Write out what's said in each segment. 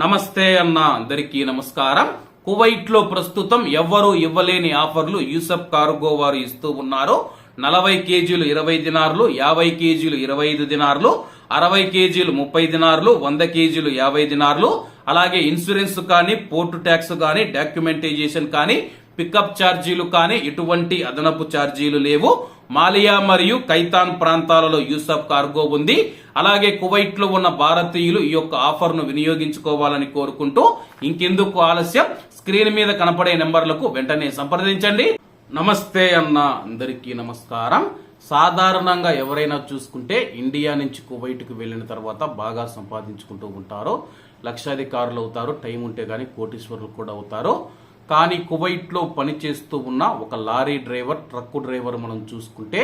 నమస్తే అన్న అందరికీ నమస్కారం. కువైట్లో ప్రస్తుతం ఎవ్వరూ ఇవ్వలేని ఆఫర్లు యూసఫ్ కార్గో వారు ఇస్తూ ఉన్నారు. నలభై కేజీలు ఇరవై దినార్లు యాభై కేజీలు ఇరవై ఐదు దినార్లు అరవై కేజీలు ముప్పై దినార్లు వంద కేజీలు యాభై దినార్లు. అలాగే ఇన్సూరెన్స్ కానీ పోర్టు ట్యాక్స్ కానీ డాక్యుమెంటైజేషన్ కానీ పికప్ ఛార్జీలు కానీ ఎటువంటి అదనపు ఛార్జీలు లేవు. మాలియా మరియు కైతాన్ ప్రాంతాలలో యూసఫ్ కార్గో ఉంది. అలాగే కువైట్లో ఉన్న భారతీయులు ఈ యొక్క ఆఫర్ను వినియోగించుకోవాలని కోరుకుంటూ ఇంకెందుకు ఆలస్యం? స్క్రీన్ మీద కనపడే నెంబర్లకు వెంటనే సంప్రదించండి. నమస్తే అన్న అందరికీ నమస్కారం. సాధారణంగా ఎవరైనా చూసుకుంటే ఇండియా నుంచి కువైట్కి వెళ్ళిన తర్వాత బాగా సంపాదించుకుంటూ ఉంటారు. లక్షాధికారులు అవుతారు. టైం ఉంటే గానీ కోటీశ్వరులు కూడా అవుతారు. కానీ కువైట్లో పనిచేస్తూ ఉన్న ఒక లారీ డ్రైవర్ ట్రక్కు డ్రైవర్ మనం చూసుకుంటే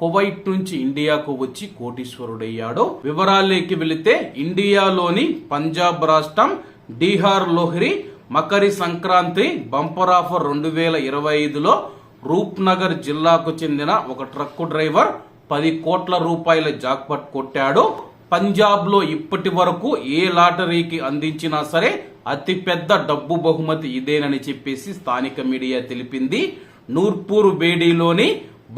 కువైట్ నుంచి ఇండియాకు వచ్చి కోటీశ్వరుడయ్యాడు. వివరాల్లోకి వెళితే ఇండియాలోని పంజాబ్ రాష్ట్రం డీహార్ లోహ్రి మకరి సంక్రాంతి బంపర్ ఆఫర్ రెండు వేల ఇరవై ఐదులో రూప్నగర్ జిల్లాకు చెందిన ఒక ట్రక్కు డ్రైవర్ పది కోట్ల రూపాయల జాక్పట్ కొట్టాడు. పంజాబ్లో ఇప్పటి వరకు ఏ లాటరీకి అందించినా సరే అతిపెద్ద డబ్బు బహుమతి ఇదేనని చెప్పేసి స్థానిక మీడియా తెలిపింది. నూర్పూర్ బేడీలోని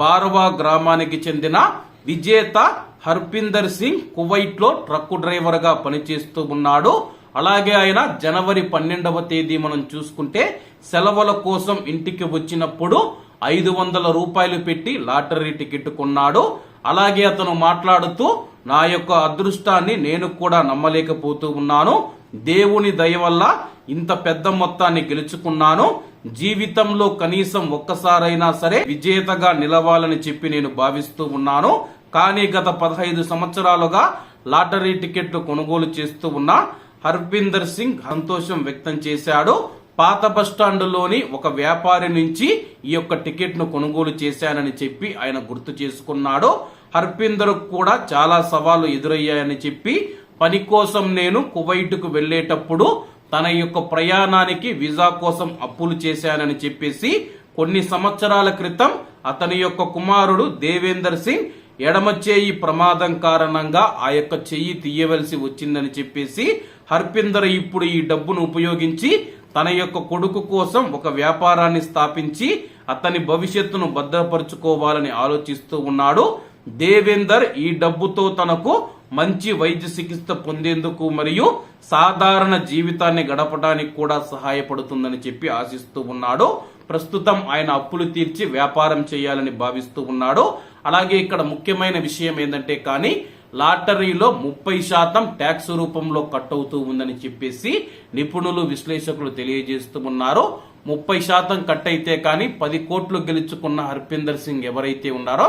బార్వా గ్రామానికి చెందిన విజేత హర్పిందర్ సింగ్ కువైట్లో ట్రక్కు డ్రైవర్గా పనిచేస్తూ ఉన్నాడు. అలాగే ఆయన జనవరి పన్నెండవ తేదీ మనం చూసుకుంటే సెలవుల కోసం ఇంటికి వచ్చినప్పుడు ఐదు వందల రూపాయలు పెట్టి లాటరీ టికెట్ కొన్నాడు. అలాగే అతను మాట్లాడుతూ నా యొక్క అదృష్టాన్ని నేను కూడా నమ్మలేకపోతూ ఉన్నాను. దేవుని దయ వల్ల ఇంత పెద్ద మొత్తాన్ని గెలుచుకున్నాను. జీవితంలో కనీసం ఒక్కసారైనా సరే విజేతగా నిలవాలని చెప్పి నేను భావిస్తూ ఉన్నాను. కానీ గత పదహైదు సంవత్సరాలుగా లాటరీ టికెట్లు కొనుగోలు చేస్తూ ఉన్న హర్బిందర్ సింగ్ సంతోషం వ్యక్తం చేశాడు. పాత బస్టాండులోని ఒక వ్యాపారి నుంచి ఈ యొక్క టికెట్ను కొనుగోలు చేశానని చెప్పి ఆయన గుర్తు చేసుకున్నాడు. హర్పిందర్ కూడా చాలా సవాళ్ళు ఎదురయ్యాయని చెప్పి పని కోసం నేను కువైట్కు వెళ్ళేటప్పుడు వెళ్ళేటప్పుడు తన యొక్క ప్రయాణానికి వీసా కోసం అప్పులు చేశానని చెప్పేసి కొన్ని సంవత్సరాల క్రితం అతని యొక్క కుమారుడు దేవేందర్ సింగ్ ఎడమ చేయి ప్రమాదం కారణంగా ఆ యొక్క చెయ్యి తీయవలసి వచ్చిందని చెప్పేసి హర్పిందర్ ఇప్పుడు ఈ డబ్బును ఉపయోగించి తన యొక్క కొడుకు కోసం ఒక వ్యాపారాన్ని స్థాపించి అతని భవిష్యత్తును భద్రపరుచుకోవాలని ఆలోచిస్తూ ఉన్నాడు. దేవేందర్ ఈ డబ్బుతో తనకు మంచి వైద్య చికిత్స పొందేందుకు మరియు సాధారణ జీవితాన్ని గడపడానికి కూడా సహాయపడుతుందని చెప్పి ఆశిస్తూ ఉన్నాడు. ప్రస్తుతం ఆయన అప్పులు తీర్చి వ్యాపారం చేయాలని భావిస్తూ ఉన్నాడు. అలాగే ఇక్కడ ముఖ్యమైన విషయం ఏంటంటే కానీ లాటరీలో ముప్పై శాతం ట్యాక్స్ రూపంలో కట్ అవుతూ ఉందని చెప్పేసి నిపుణులు విశ్లేషకులు తెలియజేస్తూ ఉన్నారు. ముప్పై శాతం కట్ అయితే కానీ పది కోట్లు గెలుచుకున్న హర్పిందర్ సింగ్ ఎవరైతే ఉన్నారో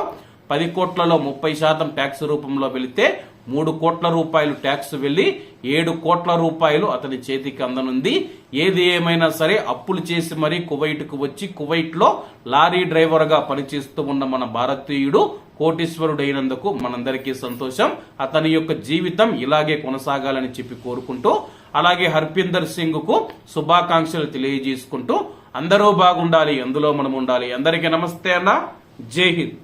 పది కోట్లలో ముప్పై శాతం ట్యాక్స్ రూపంలో వెళితే మూడు కోట్ల రూపాయలు ట్యాక్స్ వెళ్ళి ఏడు కోట్ల రూపాయలు అతని చేతికి అందనుంది. ఏది ఏమైనా సరే అప్పులు చేసి మరీ కువైట్కు వచ్చి కువైట్లో లారీ డ్రైవర్గా పనిచేస్తూ ఉన్న మన భారతీయుడు కోటీశ్వరుడైనందుకు మనందరికీ సంతోషం. అతని యొక్క జీవితం ఇలాగే కొనసాగాలని చెప్పి కోరుకుంటూ అలాగే హర్పిందర్ సింగ్కు శుభాకాంక్షలు తెలియజేసుకుంటూ అందరూ బాగుండాలి అందులో మనం ఉండాలి అందరికీ నమస్తే అన్న. జై హింద్.